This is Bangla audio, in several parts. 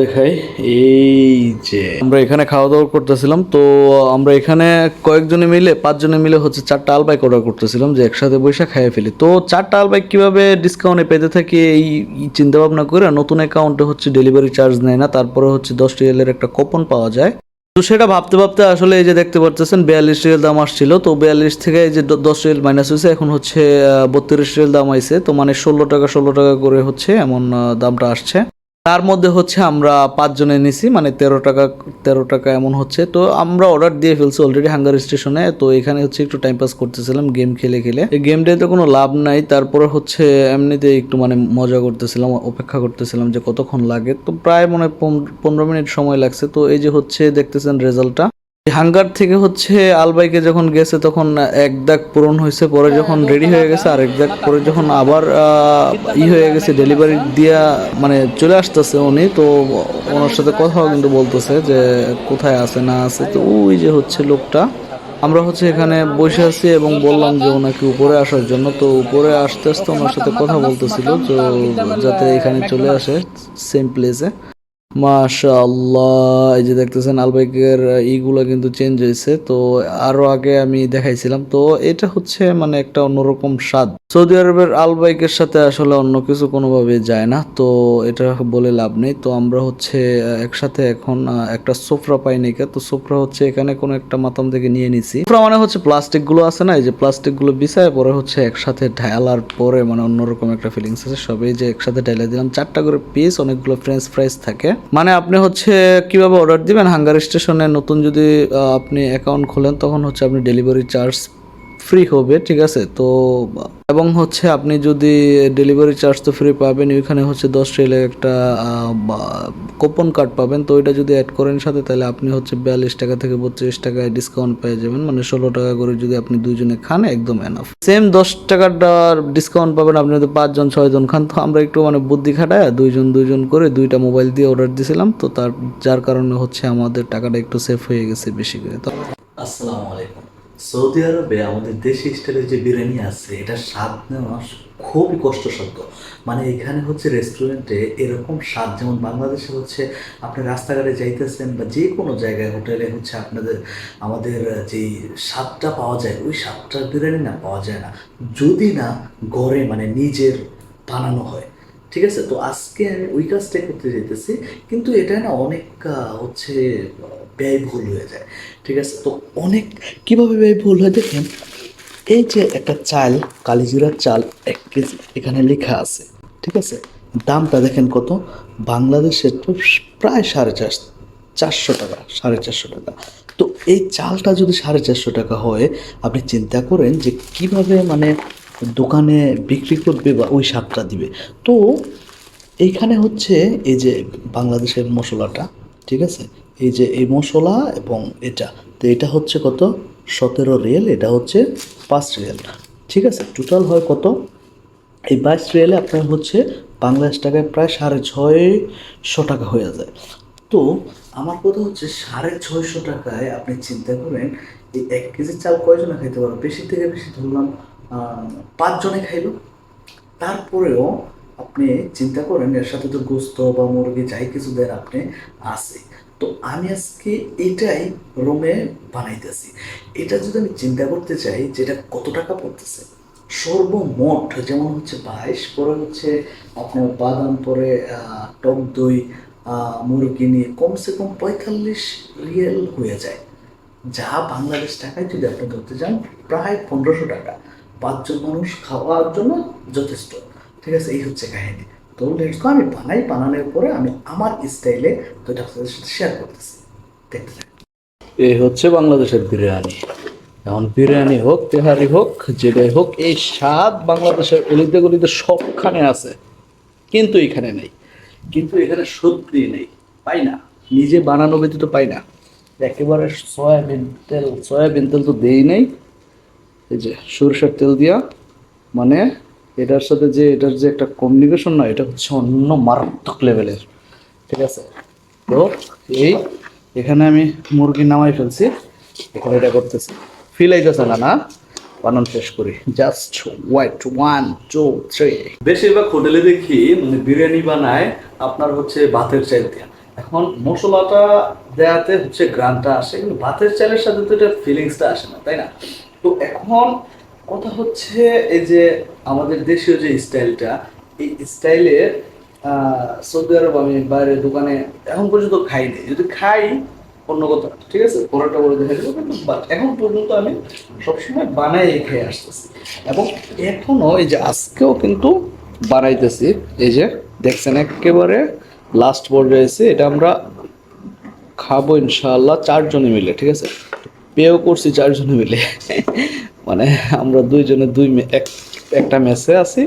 দেখাই, এই যে আমরা এখানে খাওয়া দাওয়া করতেছিলাম, তো আমরা এখানে কয়েকজনে মিলে, পাঁচজনে মিলে হচ্ছে চারটা আলবাইক অর্ডার করতেছিলাম যে একসাথে বসে খাইয়ে ফেলি। তো চারটা আলবাইক কীভাবে ডিসকাউন্টে পেতে থাকি এই চিন্তা ভাবনা করে নতুন অ্যাকাউন্টে হচ্ছে ডেলিভারি চার্জ নেয় না, তারপরে হচ্ছে দশ রিয়েলের একটা কুপন পাওয়া যায়। তো সেটা ভাবতে ভাবতে আসলে এই যে দেখতে পাচ্ছেন বিয়াল্লিশ রিয়েল দাম আসছিল। তো বিয়াল্লিশ থেকে এই যে দশ রিয়েল মাইনাস হয়েছে, এখন হচ্ছে বত্রিশ রিয়েল দাম আইছে। তো মানে ষোলো টাকা ষোলো টাকা করে হচ্ছে এমন দামটা আসছে। তার মধ্যে হচ্ছে আমরা পাঁচজনে নিছি মানে তেরো টাকা তেরো টাকা এমন হচ্ছে। তো আমরা অর্ডার দিয়ে ফেলছি অলরেডি হাঙ্গার স্টেশনে তো এখানে হচ্ছে একটু টাইম পাস করতেছিলাম গেম খেলে খেলে। এই গেমটাতে কোনো লাভ নাই, তারপরে হচ্ছে এমনিতে একটু মানে মজা করতেছিলাম, অপেক্ষা করতেছিলাম যে কতক্ষণ লাগে। তো প্রায় মনে পন- পনেরো মিনিট সময় লাগছে, তো এই যে হচ্ছে দেখতেছেন রেজাল্টটা হাঙ্গার থেকে হচ্ছে আলবাইকে যখন গেছে, তখন এক দাগ পূরণ হয়েছে, পরে যখন রেডি হয়ে গেছে আর এক দাগ পরে যখন আবার ই হয়ে গেছে ডেলিভারি দিয়া মানে চলে আসতেছে উনি, তো ওনার সাথে কথাও কিন্তু বলতেছে যে কোথায় আছে, না আছে, তো ওই যে হচ্ছে লোকটা। আমরা হচ্ছে এখানে বসে আছি এবং বললাম যে ওনাকে উপরে আসার জন্য, তো উপরে আসতে আসতে ওনার সাথে কথা বলতেছিল, তো যাতে এখানে চলে আসে সেম প্লেসে মাশাআল্লাহ, এই যে দেখতেছেন আলবাইকের ইগুলো কিন্তু চেঞ্জ হয়েছে। তো আরও আগে আমি দেখাইছিলাম। তো এটা হচ্ছে মানে একটা অন্যরকম স্বাদ। সৌদি আরবের আলবাইকের সাথে আসলে অন্য কিছু কোনোভাবে যায় না। তো এটা বলে লাভ নেই। তো আমরা হচ্ছে একসাথে এখন একটা সোফরা পাই নাকি তো সোফরা হচ্ছে এখানে কোনো একটা মাতাম থেকে নিয়ে নিছি। সোফরা মানে হচ্ছে প্লাস্টিকগুলো আছে না? এই যে প্লাস্টিকগুলো বিছায় পরে হচ্ছে একসাথে ঢালার পরে মানে অন্যরকম একটা ফিলিংস আছে। সবই যে একসাথে ঢেলে দিলাম। চারটা করে পিস অনেকগুলো ফ্রেঞ্চ ফ্রাইস থাকে। মানে আপনি হচ্ছে কীভাবে অর্ডার দিবেন? হাঙ্গার স্টেশনে নতুন যদি আপনি অ্যাকাউন্ট খোলেন, তখন হচ্ছে আপনি ডেলিভারি চার্জ ফ্রি হবে, ঠিক আছে? তো, এবং হচ্ছে আপনি যদি ডেলিভারি চার্জ তো ফ্রি পাবেন ওইখানে হচ্ছে দশ রিয়েলের একটা কুপন কার্ড পাবেন। তো ওইটা যদি অ্যাড করেন সাথে, তাহলে আপনি হচ্ছে বিয়াল্লিশ টাকা থেকে বত্রিশ টাকায় ডিসকাউন্ট পেয়ে যাবেন। মানে ষোলো টাকা করে যদি আপনি দুইজনে খান, একদম এনাফ সেম দশ টাকার ডিসকাউন্ট পাবেন আপনি যদি পাঁচজন, ছয়জন খান। তো আমরা একটু মানে বুদ্ধি খাটায় দুইজন দুইজন করে দুইটা মোবাইল দিয়ে অর্ডার দিয়েছিলাম তো তার, যার কারণে হচ্ছে আমাদের টাকাটা একটু সেফ হয়ে গেছে বেশি করে। তো আসসালামু আলাইকুম। সৌদি আরবে আমাদের দেশি স্টাইলের যে বিরিয়ানি আছে এটা স্বাদ নেওয়া খুবই কষ্টসাধ্য। মানে এখানে হচ্ছে রেস্টুরেন্টে এরকম স্বাদ, যেমন বাংলাদেশে হচ্ছে আপনি রাস্তাঘাটে যাইতেছেন বা যে কোনো জায়গায় হোটেলে হচ্ছে আপনাদের, আমাদের যেই স্বাদটা পাওয়া যায়, ওই স্বাদটার বিরিয়ানি না পাওয়া যায় না। যদি না গড়ে মানে নিজের বানানো হয়। ঠিক আছে? তো আজকে আমি ওই কাজটাই করতে যেতেছি কিন্তু এটা না অনেক হচ্ছে ব্যয়বহুল হয়ে যায়। ঠিক আছে? তো অনেক, কীভাবে ব্যয়বহুল হয় দেখেন, এই যে একটা চাল, কালিজিরার চাল, এক কেজি, এখানে লেখা আছে, ঠিক আছে? দামটা দেখেন কত? বাংলাদেশের তো প্রায় সাড়ে চার, চারশো টাকা, সাড়ে চারশো টাকা। তো এই চালটা যদি সাড়ে চারশো টাকা হয়, আপনি চিন্তা করেন যে কীভাবে মানে দোকানে বিক্রি করবে বা ওই স্বাদটা দিবে। তো এইখানে হচ্ছে এই যে বাংলাদেশের মশলাটা, ঠিক আছে? এই যে এই মশলা এবং এটা। তো এটা হচ্ছে কত? সতেরো রিয়েল, এটা হচ্ছে পাঁচ রিয়েল। ঠিক আছে? টোটাল হয় কত? এই বাইশ রিয়েলে আপনার হচ্ছে বাংলাদেশ টাকায় প্রায় সাড়ে ছয়শো টাকা হয়ে যায়। তো আমার কথা হচ্ছে সাড়ে ছয়শো টাকায় আপনি চিন্তা করেন, এই এক কেজি চাল কয়জনে খাইতে পারো বেশি থেকে বেশি ধরলাম পাঁচজনে খাইল। তারপরেও আপনি চিন্তা করেন, এর সাথে তো গোস্ত বা মুরগি যাই কিছু দেন আপনি, আছে। তো আমি আজকে এটাই রুমে বানাইতেছি। এটা যদি আমি চিন্তা করতে চাই যে এটা কত টাকা পড়তেছে? সর্বমোট যেমন হচ্ছে বাইশ, পরে হচ্ছে আপনার বাদাম, পরে টক দই মুরগি নিয়ে কমসে কম পঁয়তাল্লিশ রিয়েল হয়ে যায়। যা বাংলাদেশ টাকায় যদি আপনি ধরতে যান, প্রায় পনেরোশো টাকা। পাঁচজন মানুষ খাওয়ার জন্য যথেষ্ট। ঠিক আছে, এই হচ্ছে কাহিনী। তো লেটস আমি বানাই, বানানোর পরে আমি আমার স্টাইলে তো আপনাদের সাথে শেয়ার করতেছি। দেখতে। এই হচ্ছে বাংলাদেশের বিরিয়ানি। এখন বিরিয়ানি হোক, তেহারি হোক, যেটাই হোক, এই স্বাদ বাংলাদেশের অলিতে গলিতে সবখানে আছে। কিন্তু এখানে নেই। কিন্তু এখানে সত্যি নেই। পাই না। নিজে বানানো ব্যতীত পাই না। একেবারে সয়াবিন তেল সয়াবিন তেল তো দেই নেই। এই যে সরিষার তেল দিয়া মানে এটার সাথে যে এটার যে একটা কমিউনিকেশন না, এটা হচ্ছে অন্য মারাত্মক লেভেলের ঠিক আছে? তো এই, এখানে আমি মুরগি নামাই ফেলছি। এখানে এটা করতেছি। ফিল আইতেছে না না? বানান শেষ করি। Just wait one two three বেশিরভাগ হোটেলে দেখি মানে বিরিয়ানি বানায়, আপনার হচ্ছে ভাতের চাল দিয়ে। এখন মশলাটা দেওয়াতে হচ্ছে গ্রানটা আসে, কিন্তু ভাতের চালের সাথে তো এটা ফিলিংসটা আসে না, তাই না? তো এখন কথা হচ্ছে এই যে আমাদের দেশীয় যে স্টাইলটা, এই স্টাইলের সৌদি আরব আমি বাইরে দোকানে এখন পর্যন্ত খাই খাইনি যদি খাই, অন্য কথা, ঠিক আছে? পরোটা বলে দেখা যাবে, কিন্তু এখন পর্যন্ত আমি সবসময় বানাই খেয়ে আসতেছি। এবং এখনও এই যে আজকেও কিন্তু বানাইতেছি, এই যে দেখছেন একেবারে লাস্ট পর্যায়ে এটা আমরা খাব ইনশাল্লাহ চারজনে মিলে, ঠিক আছে? পেও করছি চারজনে মিলে। মানে আমরা দুইজনে দুই এক একটা মেসে আছি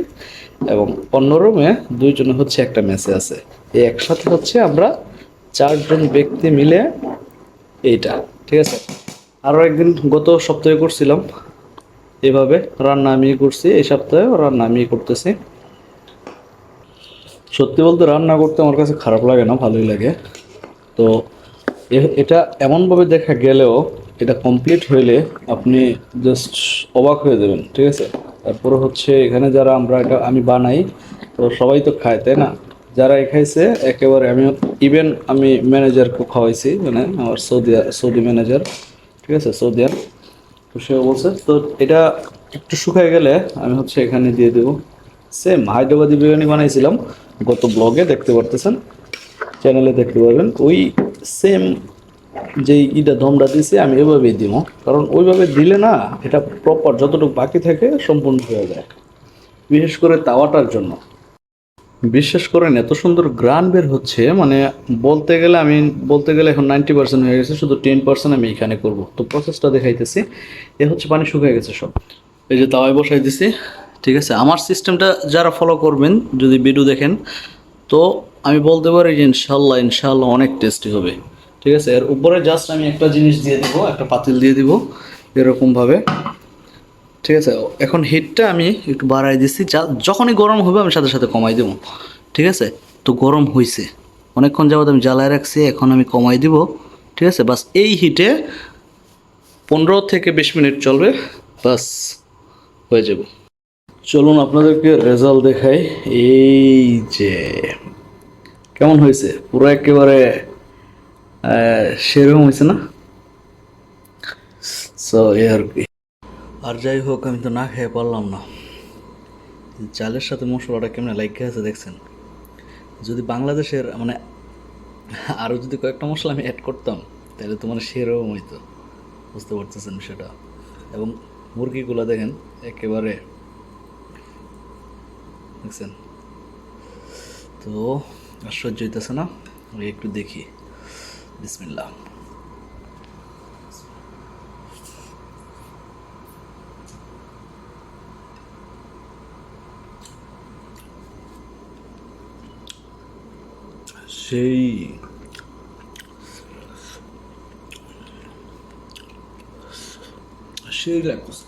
এবং অন্য রুমে দুইজনে হচ্ছে একটা মেসে আছে। এই একসাথে হচ্ছে আমরা চারজন ব্যক্তি মিলে এইটা, ঠিক আছে? আরও একদিন গত সপ্তাহে করছিলাম। এভাবে রান্না আমি করছি, এই সপ্তাহে রান্না আমি করতেছি। সত্যি বলতে রান্না করতে আমার কাছে খারাপ লাগে না, ভালোই লাগে। তো এটা এমনভাবে দেখা গেলেও এটা কমপ্লিট হইলে আপনি জাস্ট অবাক হয়ে যাবেন, ঠিক আছে? তারপরে হচ্ছে এখানে যারা আমরা এটা আমি বানাই, তো সবাই তো খায়, তাই না? যারা খাইছে, একেবারে আমি ইভেন আমি ম্যানেজারকে খাওয়াইছি মানে আমার সৌদি সৌদি ম্যানেজার ঠিক আছে? সৌদিয়ান। তো সে বলছে, তো এটা একটু শুকায় গেলে আমি হচ্ছে এখানে দিয়ে দেবো। সেম হায়দ্রাবাদি বিরিয়ানি বানাইছিলাম, গত ব্লগে দেখতে পারতেছেন চ্যানেলে দেখতে পারবেন। ওই সেম যেই ইটা দমটা দিছি, আমি এভাবেই দিব কারণ ওইভাবে দিলে না, এটা প্রপার যতটুকু বাকি থাকে সম্পূর্ণ হয়ে যায়। বিশেষ করে তাওয়াটার জন্য। বিশ্বাস করেন এত সুন্দর গ্রান বের হচ্ছে মানে বলতে গেলে আমি, বলতে গেলে এখন নাইনটি পার্সেন্ট হয়ে গেছে, শুধু টেন পার্সেন্ট আমি এখানে করব। তো প্রসেসটা দেখাইতেছি। এ হচ্ছে পানি শুকিয়ে গেছে সব। এই যে তাওয়ায় বসাই দিছি, ঠিক আছে? আমার সিস্টেমটা যারা ফলো করবেন, যদি ভিডিও দেখেন, তো আমি বলতে পারি যে ইনশাল্লাহ ইনশাল্লাহ অনেক টেস্টি হবে। ঠিক আছে? এর উপরে জাস্ট আমি একটা জিনিস দিয়ে দিব, একটা পাতিল দিয়ে দিব এরকমভাবে ঠিক আছে? এখন হিটটা আমি একটু বাড়াই দিচ্ছি। যখনই গরম হবে আমি সাথে সাথে কমাই দেবো। ঠিক আছে? তো গরম হয়েছে অনেকক্ষণ যাবত আমি জ্বালায় রাখছি, এখন আমি কমাই দিব। ঠিক আছে? বাস এই হিটে পনেরো থেকে বিশ মিনিট চলবে, বাস হয়ে যাব। চলুন আপনাদেরকে রেজাল্ট দেখাই। এই যে, কেমন হয়েছে? পুরো একেবারে সেরকম হয়েছে না? সো এ আর কি। আর যাই হোক, আমি তো না খেয়ে পারলাম না। চালের সাথে মশলাটা কেমন লাইকে আছে দেখছেন? যদি বাংলাদেশের মানে আরও যদি কয়েকটা মশলা আমি অ্যাড করতাম, তাহলে তো মানে সেরকম হইতো। বুঝতে পারতেছেন সেটা এবং মুরগিগুলো দেখেন, একেবারে, দেখছেন? তো, আশ্চর্য হইতেছে না? একটু দেখি। বিসমিল্লাহ সেই সেই লাগছে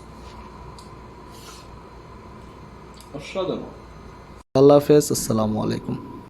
অসাধারণ আল্লাহ হাফেজ আসসালামু আলাইকুম